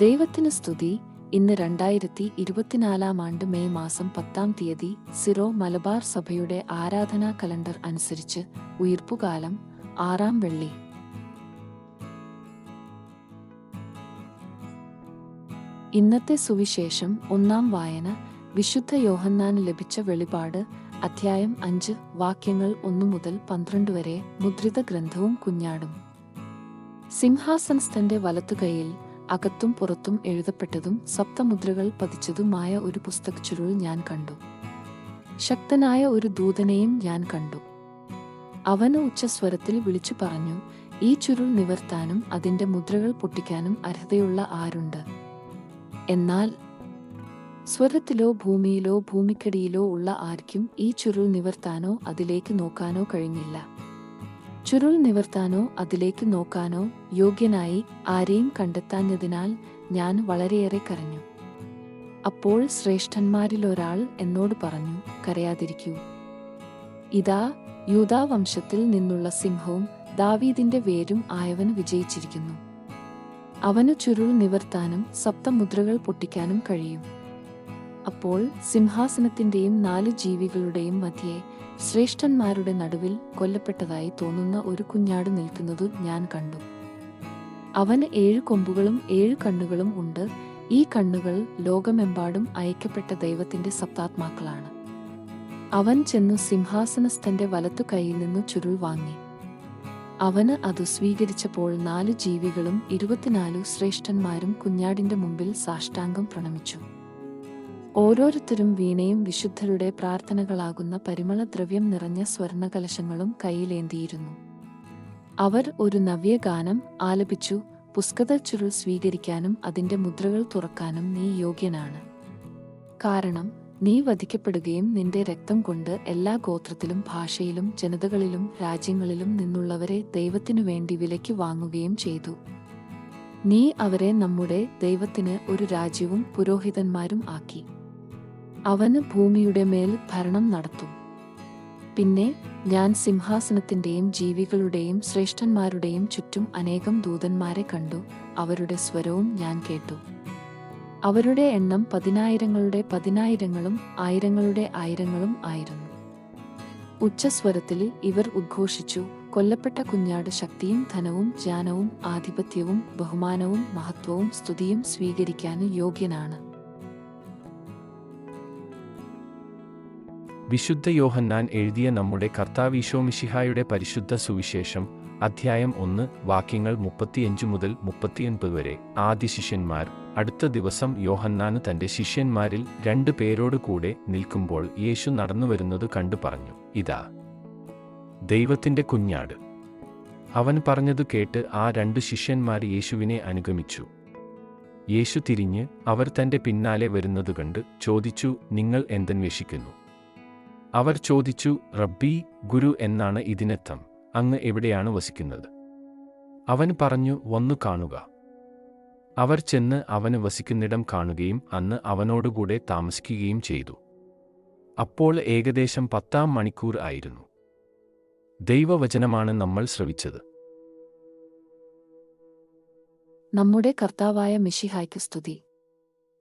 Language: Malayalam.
ദൈവത്തിന് സ്തുതി. ഇന്ന് രണ്ടായിരത്തി ഇരുപത്തിനാലാം ആണ്ട് മെയ് മാസം പത്താം തീയതി സിറോ മലബാർ സഭയുടെ ആരാധനാ കലണ്ടർ അനുസരിച്ച് ഉയർപ്പുകാലം ആറാം വെള്ളി. ഇന്നത്തെ സുവിശേഷം ഒന്നാം വായന വിശുദ്ധ യോഹന്നാന് ലഭിച്ച വെളിപാട് അധ്യായം അഞ്ച് വാക്യങ്ങൾ ഒന്നു മുതൽ പന്ത്രണ്ട് വരെ മുദ്രിത ഗ്രന്ഥവും കുഞ്ഞാടും. സിംഹാസനസ്ഥന്റെ വലത്തുകൈയിൽ അകത്തും പുറത്തും എഴുതപ്പെട്ടതും സപ്തമുദ്രകൾ പതിച്ചതുമായ ഒരു പുസ്തക ചുരുൾ ഞാൻ കണ്ടു. ശക്തനായ ഒരു ദൂതനെയും ഞാൻ കണ്ടു. അവന് ഉച്ചസ്വരത്തിൽ വിളിച്ചു പറഞ്ഞു ഈ ചുരുൾ നിവർത്താനും അതിന്റെ മുദ്രകൾ പൊട്ടിക്കാനും അർഹതയുള്ള ആരുണ്ട്? എന്നാൽ സ്വരത്തിലോ ഭൂമിയിലോ ഭൂമിക്കടിയിലോ ഉള്ള ആർക്കും ഈ ചുരുൾ നിവർത്താനോ അതിലേക്ക് നോക്കാനോ കഴിഞ്ഞില്ല. ചുരുൾ നിവർത്താനോ അതിലേക്ക് നോക്കാനോ യോഗ്യനായി ആരെയും കണ്ടെത്താഞ്ഞതിനാൽ ഞാൻ വളരെയേറെ കരഞ്ഞു. അപ്പോൾ ശ്രേഷ്ഠന്മാരിലൊരാൾ എന്നോട് പറഞ്ഞു കരയാതിരിക്കൂ. ഇതാ യൂദാ വംശത്തിൽ നിന്നുള്ള സിംഹവും ദാവീദിന്റെ വേരും ആയവൻ വിജയിച്ചിരിക്കുന്നു. അവന് ചുരുൾ നിവർത്താനും സപ്തമുദ്രകൾ പൊട്ടിക്കാനും കഴിയും. അപ്പോൾ സിംഹാസനത്തിന്റെയും നാല് ജീവികളുടെയും മധ്യേ ശ്രേഷ്ഠന്മാരുടെ നടുവിൽ കൊല്ലപ്പെട്ടതായി തോന്നുന്ന ഒരു കുഞ്ഞാട് നിൽക്കുന്നതു ഞാൻ കണ്ടു. അവന് ഏഴ് കൊമ്പുകളും ഏഴ് കണ്ണുകളും ഉണ്ട്. ഈ കണ്ണുകൾ ലോകമെമ്പാടും അയക്കപ്പെട്ട ദൈവത്തിന്റെ സപ്താത്മാക്കളാണ്. അവൻ ചെന്നു സിംഹാസനസ്ഥന്റെ വലത്തു കൈയിൽ നിന്ന് ചുരുൾ വാങ്ങി. അവന് അത് സ്വീകരിച്ചപ്പോൾ നാല് ജീവികളും ഇരുപത്തിനാലു ശ്രേഷ്ഠന്മാരും കുഞ്ഞാടിന്റെ മുമ്പിൽ സാഷ്ടാംഗം പ്രണമിച്ചു. ഓരോരുത്തരും വീണയും വിശുദ്ധരുടെ പ്രാർത്ഥനകളാകുന്ന പരിമള ദ്രവ്യം നിറഞ്ഞ സ്വർണകലശങ്ങളും കയ്യിലേന്തിയിരുന്നു. അവർ ഒരു നവ്യഗാനം ആലപിച്ചു പുസ്തക ചുരുൾ സ്വീകരിക്കാനും അതിന്റെ മുദ്രകൾ തുറക്കാനും നീ യോഗ്യനാണ്. കാരണം നീ വധിക്കപ്പെടുകയും നിന്റെ രക്തം കൊണ്ട് എല്ലാ ഗോത്രത്തിലും ഭാഷയിലും ജനതകളിലും രാജ്യങ്ങളിലും നിന്നുള്ളവരെ ദൈവത്തിനു വേണ്ടി വിലയ്ക്ക് വാങ്ങുകയും ചെയ്തു. നീ അവരെ നമ്മുടെ ദൈവത്തിന് ഒരു രാജ്യവും പുരോഹിതന്മാരും ആക്കി. അവന് ഭൂമിയുടെ മേൽ ഭരണം നടത്തും. പിന്നെ ഞാൻ സിംഹാസനത്തിന്റെയും ജീവികളുടെയും ശ്രേഷ്ഠന്മാരുടെയും ചുറ്റും അനേകം ദൂതന്മാരെ കണ്ടു. അവരുടെ സ്വരവും ഞാൻ കേട്ടു. അവരുടെ എണ്ണം പതിനായിരങ്ങളുടെ പതിനായിരങ്ങളും ആയിരങ്ങളുടെ ആയിരങ്ങളും ആയിരുന്നു. ഉച്ചസ്വരത്തിൽ ഇവർ ഉദ്ഘോഷിച്ചു. കൊല്ലപ്പെട്ട കുഞ്ഞാട് ശക്തിയും ധനവും ജ്ഞാനവും ആധിപത്യവും ബഹുമാനവും മഹത്വവും സ്തുതിയും സ്വീകരിക്കാൻ യോഗ്യനാണ്. വിശുദ്ധ യോഹന്നാൻ എഴുതിയ നമ്മുടെ കർത്താവീശോമിഷിഹായുടെ പരിശുദ്ധ സുവിശേഷം അധ്യായം ഒന്ന് വാക്യങ്ങൾ മുപ്പത്തിയഞ്ച് മുതൽ മുപ്പത്തിയൊൻപത് വരെ. ആദ്യ ശിഷ്യന്മാർ അടുത്ത ദിവസം യോഹന്നാന് തന്റെ ശിഷ്യന്മാരിൽ രണ്ടു പേരോട് കൂടെ നിൽക്കുമ്പോൾ യേശു നടന്നു വരുന്നത് കണ്ടു പറഞ്ഞു ഇതാ ദൈവത്തിന്റെ കുഞ്ഞാട്. അവൻ പറഞ്ഞതു കേട്ട് ആ രണ്ട് ശിഷ്യന്മാർ യേശുവിനെ അനുഗമിച്ചു. യേശു തിരിഞ്ഞ് അവർ തന്റെ പിന്നാലെ വരുന്നത് കണ്ട് ചോദിച്ചു നിങ്ങൾ എന്തന്വേഷിക്കുന്നു? അവർ ചോദിച്ചു റബ്ബി ഗുരു എന്നാണ് ഇതിനർത്ഥം. അങ്ങ് എവിടെയാണ് വസിക്കുന്നത്? അവൻ പറഞ്ഞു വന്നു കാണുക. അവർ ചെന്ന് അവന് വസിക്കുന്നിടം കാണുകയും അന്ന് അവനോടുകൂടെ താമസിക്കുകയും ചെയ്തു. അപ്പോൾ ഏകദേശം പത്താം മണിക്കൂർ ആയിരുന്നു. ദൈവവചനമാണ് നമ്മൾ ശ്രവിച്ചത്. നമ്മുടെ കർത്താവായ മിഷിഹായ്ക്ക് സ്തുതി.